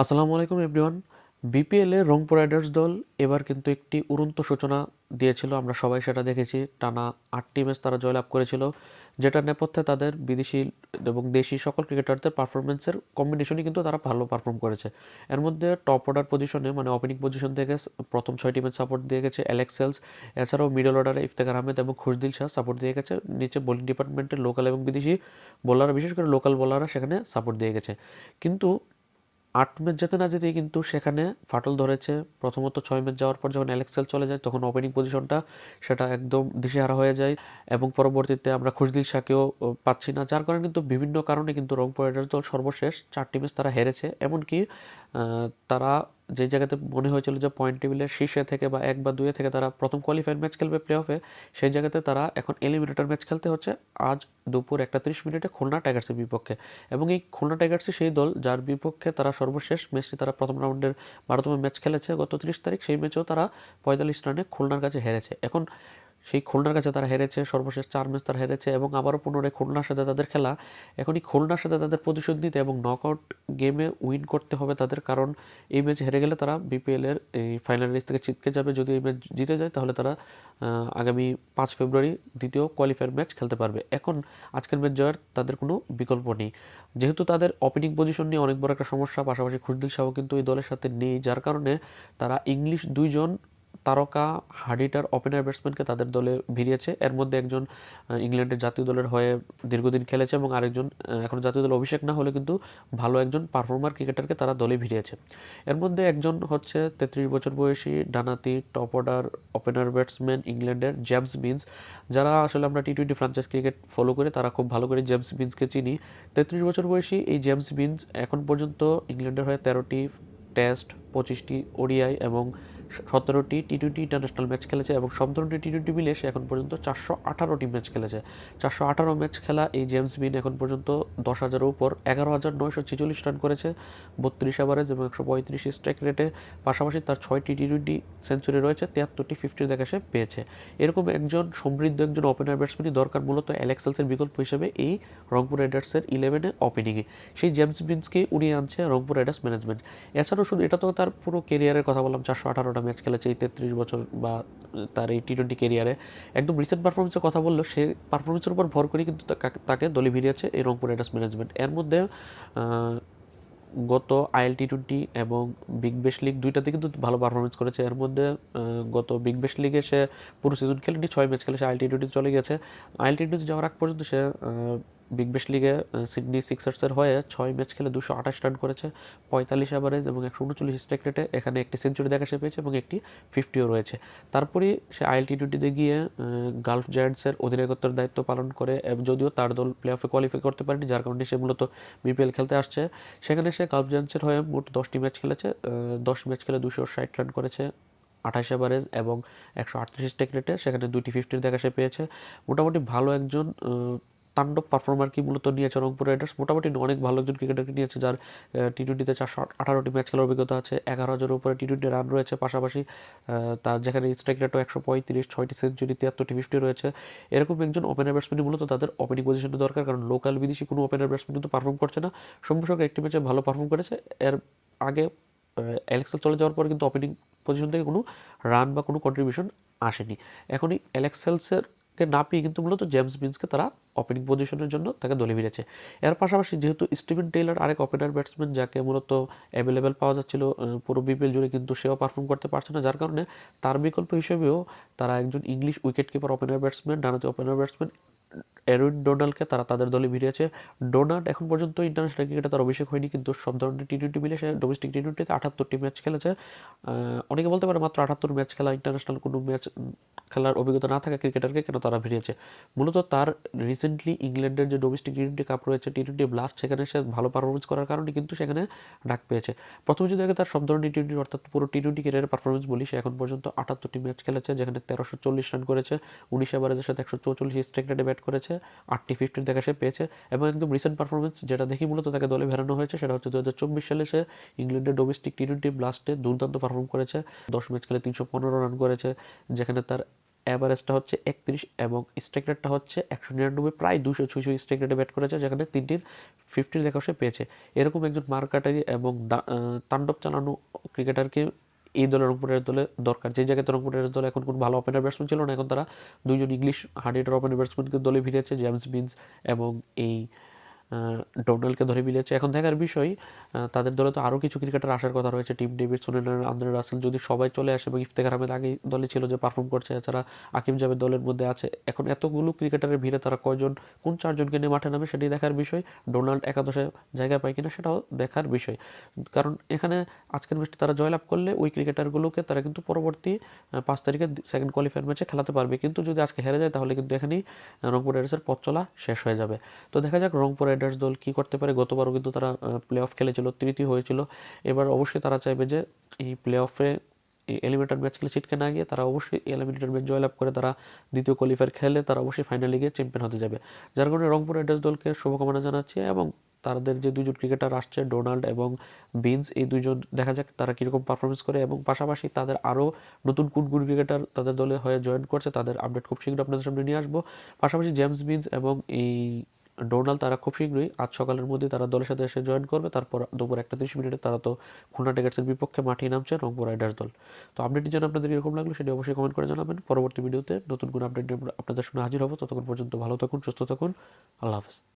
আসসালামু আলাইকুম, এভরিওয়ান। বিপিএলে রংপুর রাইডার্স দল এবার কিন্তু একটি উড়ন্ত সূচনা দিয়েছিল। আমরা সবাই সেটা দেখেছি। টানা আটটি ম্যাচ তারা জয়লাভ করেছিল, যেটার নেপথ্যে তাদের বিদেশি এবং দেশি সকল ক্রিকেটারদের পারফরমেন্সের কম্বিনেশনই কিন্তু তারা ভালো পারফর্ম করেছে। এর মধ্যে টপ অর্ডার পজিশনে মানে ওপেনিং পজিশন থেকে প্রথম ছয়টি ম্যাচ সাপোর্ট দিয়ে গেছে অ্যালেক্সেলস এছাড়াও মিডল অর্ডারে ইফতেখার আহমেদ এবং খুশদিল শাহ সাপোর্ট দিয়ে গেছে। নিচে বোলিং ডিপার্টমেন্টের লোকাল এবং বিদেশি বোলাররা বিশেষ করে লোকাল বোলাররা সেখানে সাপোর্ট দিয়ে গেছে। কিন্তু আট ম্যাচ যেতে না যেতেই কিন্তু সেখানে ফাটল ধরেছে। প্রথমত ছয় ম্যাচ যাওয়ার পর যখন অ্যালেক্সেল চলে যায়, তখন ওপেনিং পজিশনটা সেটা একদম দিশেহারা হয়ে যায় এবং পরবর্তীতে আমরা খুশদিল শাহকেও পাচ্ছি না। যার কারণে কিন্তু বিভিন্ন কারণে কিন্তু রংপুর রাইডার্স দল সর্বশেষ চারটি ম্যাচ তারা হেরেছে। এমনকি তারা যে জায়গাতে মনে হয়েছিল যে পয়েন্ট টেবিলের শীর্ষে থেকে বা এক বা দুয়ে থেকে তারা প্রথম কোয়ালিফায়ার ম্যাচ খেলবে প্লে অফে সেই জায়গাতে তারা এখন এলিমিনেটর ম্যাচ খেলতে হচ্ছে। আজ দুপুর একটা তিরিশ মিনিটে খুলনা টাইগার্সের বিপক্ষে। এবং এই খুলনা টাইগার্সই সেই দল যার বিপক্ষে তারা সর্বশেষ ম্যাচটি তারা প্রথম রাউন্ডের বারোতম ম্যাচ খেলেছে গত তিরিশ তারিখ, সেই ম্যাচেও তারা পঁয়তাল্লিশ রানে খুলনার কাছে হেরেছে। এখন সেই খুলনার কাছে তারা হেরেছে, সর্বশেষ চার ম্যাচ তারা হেরেছে এবং আবারও পুনরায় খুলনার সাথে তাদের খেলা। এখনই খুলনার সাথে তাদের প্রতিশোধ নিতে এবং নকআউট গেমে উইন করতে হবে তাদের, কারণ এই ম্যাচ হেরে গেলে তারা বিপিএলের এই ফাইনাল রেস থেকে ছিটকে যাবে। যদি এই ম্যাচ জিতে যায়, তাহলে তারা আগামী পাঁচ ফেব্রুয়ারি দ্বিতীয় কোয়ালিফায়ার ম্যাচ খেলতে পারবে। এখন আজকের ম্যাচ জয়ের তাদের কোনো বিকল্প নেই। যেহেতু তাদের ওপেনিং পজিশন নিয়ে অনেক বড় একটা সমস্যা, পাশাপাশি খুশদিল শাহ কিন্তু এই দলের সাথে নেই, যার কারণে তারা ইংলিশ দুইজন তারকা হার্ডিটার ওপেনার ব্যাটসম্যানকে তাদের দলে ভিড়িয়েছে। এর মধ্যে একজন ইংল্যান্ডের জাতীয় দলের হয়ে দীর্ঘদিন খেলেছে এবং আরেকজন এখন জাতীয় দলে অভিষেক না হলে কিন্তু ভালো একজন পারফর্মার ক্রিকেটারকে তারা দলে ভিড়িয়েছে। এর মধ্যে একজন হচ্ছে তেত্রিশ বছর বয়সী ডানাতি টপ অর্ডার ওপেনার ব্যাটসম্যান ইংল্যান্ডের জেমস বিন্স যারা আসলে আমরা T twenty franchise cricket follow করি, তারা খুব ভালো করে জেমস বিন্সকে চিনি। তেত্রিশ বছর বয়সী এই জেমস বিন্স এখন পর্যন্ত ইংল্যান্ডের হয়ে তেরোটি টেস্ট পঁচিশটি ওডিআই এবং সতেরোটি টি টোয়েন্টি ইন্টারন্যাশনাল ম্যাচ খেলেছে এবং সব ধরনের টি টোয়েন্টি মিলে সে এখন পর্যন্ত চারশো আঠারোটি ম্যাচ খেলেছে। চারশো আঠারো ম্যাচ খেলা এই জেমস বিন এখন পর্যন্ত দশ হাজারের উপর। এগারো হাজার নয়শো ছেচল্লিশ রান করেছে, বত্রিশ ওভারেজ এবং একশো পঁয়ত্রিশ স্ট্রাইক রেটে পাশাপাশি তার ছয়টি টি টোয়েন্টি সেঞ্চুরি রয়েছে, তিয়াত্তরটি ফিফটির দেখা সে পেয়েছে। এরকম একজন সমৃদ্ধ একজন ওপেনার ব্যাটসম্যানই দরকার মূলত অ্যালেক্সেলসের বিকল্প হিসেবে এই রংপুর রাইডার্সের ইলেভেনে ওপেনিংয়ে সেই জেমস বিন্সকে উড়িয়ে আনছে রংপুর রাইডার্স ম্যানেজমেন্ট এছাড়াও শুধু এটা তো তার পুরো কেরিয়ারের কথা বললাম, চারশো আঠারো আঠারোটা ম্যাচ খেলেছে এই তেত্রিশ বছর বা তার এই টি টোয়েন্টি কেরিয়ারে একদম রিসেন্ট পারফরমেন্সের কথা বলল সে পারফরমেন্সের উপর ভর করে কিন্তু তাকে- দলে ভিড়িয়েছে এই রংপুর রাইডার্স ম্যানেজমেন্ট এর মধ্যে গত আইএল টি টোয়েন্টি এবং বিগ বেশ লিগ দুইটাতে কিন্তু ভালো পারফরমেন্স করেছে। এর মধ্যে গত বিগ বেশ লিগে সে পুরো সিজন খেলেনি, ছয় ম্যাচ খেলে সে আইএল টি টোয়েন্টি চলে গেছে। আইএল টি টোয়েন্টি যাওয়ার আগ পর্যন্ত সে বিগ বেশ লিগে সিডনি সিক্সার্সের হয়ে ছয় ম্যাচ খেলে দুশো আঠাশ রান করেছে, পঁয়তাল্লিশ অ্যাভারেজ এবং একশো উনচল্লিশ স্ট্রাইক রেটে এখানে একটি সেঞ্চুরি দেখা সে পেয়েছে এবং একটি ফিফটিও রয়েছে। তারপরেই সে আইএল টি টোয়েন্টিতে গিয়ে গালফ জায়ান্টসের অধিনায়কত্বের দায়িত্ব পালন করে যদিও তার দল প্লে অফে কোয়ালিফাই করতে পারেনি, যার কারণে সে মূলত বিপিএল খেলতে আসছে। সেখানে সে গালফ জায়ান্টসের হয়ে মোট দশটি ম্যাচ খেলেছে দশ ম্যাচ খেলে দুশো ষাট রান করেছে, আঠাশ এভারেজ এবং একশো আটত্রিশ টেক রেটে সেখানে দুটি ফিফটির দেখা সে পেয়েছে। মোটামুটি ভালো একজন তাণ্ডব পারফর্মার কি মূলত নিয়েছে রংপুর রাইডার্স? মোটামুটি অনেক ভালো একজন ক্রিকেটারকে নিয়েছে যার টি টোয়েন্টিতে চারশো আঠারোটি ম্যাচ খেলার অভিজ্ঞতা আছে, এগারো হাজারের উপরে টি টোয়েন্টি রান রয়েছে, পাশাপাশি তার যেখানে স্ট্রাইক রেটও একশো পঁয়ত্রিশ, ছয়টি সেঞ্চুরি তিয়াত্তরটি ফিফটি রয়েছে। এরকম একজন ওপেনার ব্যাটসম্যানই মূলত তাদের ওপেনিং পজিশনে দরকার, কারণ লোকাল বিদেশি কোনো ওপেনার ব্যাটসম্যান কিন্তু পারফর্ম করছে না। সৌম্য একটি ম্যাচে ভালো পারফর্ম করেছে, এর আগে অ্যালেক্সেল চলে যাওয়ার পর কিন্তু ওপেনিং পজিশন থেকে কোনো রান বা কোনো কন্ট্রিবিউশন আসেনি। এখনই অ্যালেক্সেলসের না পেয়ে কিন্তু মূলত জেমস বিন্সকে তারা ওপেনিং পজিশনের জন্য তাকে দলে ভিড়েছে এর পাশাপাশি যেহেতু স্টিভেন টেইলার আরেক ওপেনার ব্যাটসম্যান যাকে মূলত অ্যাভেলেবেল পাওয়া যাচ্ছিল পুরো বিপিএল জুড়ে কিন্তু সেও পারফর্ম করতে পারছে না, যার কারণে তার বিকল্প হিসেবেও তারা একজন English wicket keeper opener batsman ডানাতে ওপেনার ব্যাটসম্যান এরুইন ডোনাল্ডকে তারা তাদের দলে ভিড়িয়েছে। ডোনাল্ড এখন পর্যন্ত ইন্টারন্যাশনাল ক্রিকেটে তার অভিষেক হয়নি, কিন্তু সব ধরনের টি টোয়েন্টি মিলে সে ডোমেস্টিক টি টোয়েন্টিতে আটাত্তরটি ম্যাচ খেলেছে। অনেকে বলতে পারে মাত্র আটাত্তর ম্যাচ খেলা ইন্টারন্যাশনাল কোনো ম্যাচ খেলার অভিজ্ঞতা না থাকা ক্রিকেটারকে কেন তারা ভিড়িয়েছে? মূলত তার রিসেন্টলি ইংল্যান্ডের যে ডোমেস্টিক টি টোয়েন্টি কাপ রয়েছে টি টোয়েন্টি ব্লাস্ট সেখানে সে ভালো পারফরমেন্স করার কারণে কিন্তু সেখানে ডাক পেয়েছে। প্রথমে যদি আগে তার সব ধরনের টি টোয়েন্টি অর্থাৎ পুরো টি টোয়েন্টি ক্যারিয়ারের পারফরমেন্স বলি, সে এখন পর্যন্ত আটাত্তরটি ম্যাচ খেলেছে, যেখানে তেরোশো চল্লিশ রান করেছে, উনিশ এভারেজের সাথে একশো চৌচল্লিশ স্ট্রাইক রেটে ব্যাট করেছে, আটটি ফিফটির দেখা সে পেয়েছে, এবং একদম রিসেন্ট পারফরমেন্স যেটা দেখি মূলত তাকে দলে ভেড়ানো হয়েছে, সেটা হচ্ছে দু হাজার চব্বিশ সালে সে ইংল্যান্ডের ডোমেস্টিক টি টোয়েন্টি ব্লাস্টে দুর্দান্ত পারফর্ম করেছে, দশ ম্যাচ খেলে তিনশো পনেরো রান করেছে, যেখানে তার অ্যাভারেজটা হচ্ছে একত্রিশ এবং স্ট্রাইক রেটটা হচ্ছে একশো নিরানব্বই, প্রায় দুশো ছুঁই স্ট্রাইক রেটে ব্যাট করেছে, যেখানে তিনটির ফিফটির সে পেয়েছে। এরকম একজন মার্কাটারি এবং তাণ্ডব চালানো ক্রিকেটারকে এই দলের রংপুরের দলে দরকার। যে জায়গাতে রংপুরের দলে এখন কোনো ভালো ওপেনার ব্যাটসম্যান ছিল না, এখন তারা দুইজন ইংলিশ হার্ড হিটার ওপেনার ব্যাটসম্যানকে দলে ভিড়েছে জেমস বিন্স এবং এই ডোনাল্ডকে ধরে মিলিয়েছে এখন দেখার বিষয় তাদের দলে তো আরও কিছু ক্রিকেটার আসার কথা রয়েছে। Tim David Sunil Andre Russell, যদি সবাই চলে আসে, এবং ইফতেখার আহমেদ আগেই দলে ছিল যে পারফর্ম করছে, এছাড়া আকিম জাভেদ দলের মধ্যে আছে। এখন এতগুলো ক্রিকেটারের ভিড়ে তারা কয়জন, কোন চারজনকে নিয়ে মাঠে নামে সেটাই দেখার বিষয়। ডোনাল্ড একাদশে জায়গা পায় কিনা সেটাও দেখার বিষয়। কারণ এখানে আজকের ম্যাচটি তারা জয়লাভ করলে ওই ক্রিকেটারগুলোকে তারা কিন্তু পরবর্তী পাঁচ তারিখে সেকেন্ড কোয়ালিফায়ার ম্যাচে খেলাতে পারবে। কিন্তু যদি আজকে হেরে যায়, তাহলে কিন্তু এখানেই রংপুর রাইডার্সের পথ চলা শেষ হয়ে যাবে। তো দেখা যাক রংপুর রাইডার্স দল কী করতে পারে। গতবারও কিন্তু তারা প্লে অফ খেলেছিল। তৃতীয় হয়েছিল। এবার অবশ্যই তারা চাইবে যে এই প্লে অফে এই এলিমিনেটর ম্যাচ খেলে ছিটকে না গিয়ে তারা অবশ্যই এলিমিনেটর ম্যাচ জয়লাভ করে তারা দ্বিতীয় কোয়ালিফায়ার খেলে তারা অবশ্যই ফাইনালে গিয়ে চ্যাম্পিয়ন হতে যাবে। যার কারণে রংপুর রাইডার্স দলকে শুভকামনা জানাচ্ছি এবং তাদের যে দুজন ক্রিকেটার আসছে ডোনাল্ড এবং বিনস এই দুজন দেখা যাক তারা কীরকম পারফরমেন্স করে এবং পাশাপাশি তাদের আরও নতুন কোন কোন ক্রিকেটার তাদের দলে হয়ে জয়েন করছে, তাদের আপডেট খুব শীঘ্র আপনাদের সামনে নিয়ে আসব। পাশাপাশি জেমস বিনস এবং এই ডোনাল্ড তারা খুব শীঘ্রই আজ সকালের মধ্যে তারা দলের সাথে এসে জয়েন করবে। তারপর দুপুর একটা তিরিশ মিনিটে তারা তো খুলনা টাইগার্সের বিপক্ষে মাঠে নামছে রংপুর রাইডার্স দল। তো আপডেটটি যেন আপনাদের এরকম লাগল সেটি অবশ্যই কমেন্ট করে জানাবেন। পরবর্তী ভিডিওতে নতুন কোনো আপডেট আপনাদের সঙ্গে হাজির হব। ততক্ষণ পর্যন্ত ভালো থাকুন, সুস্থ থাকুন। আল্লাহ হাফেজ।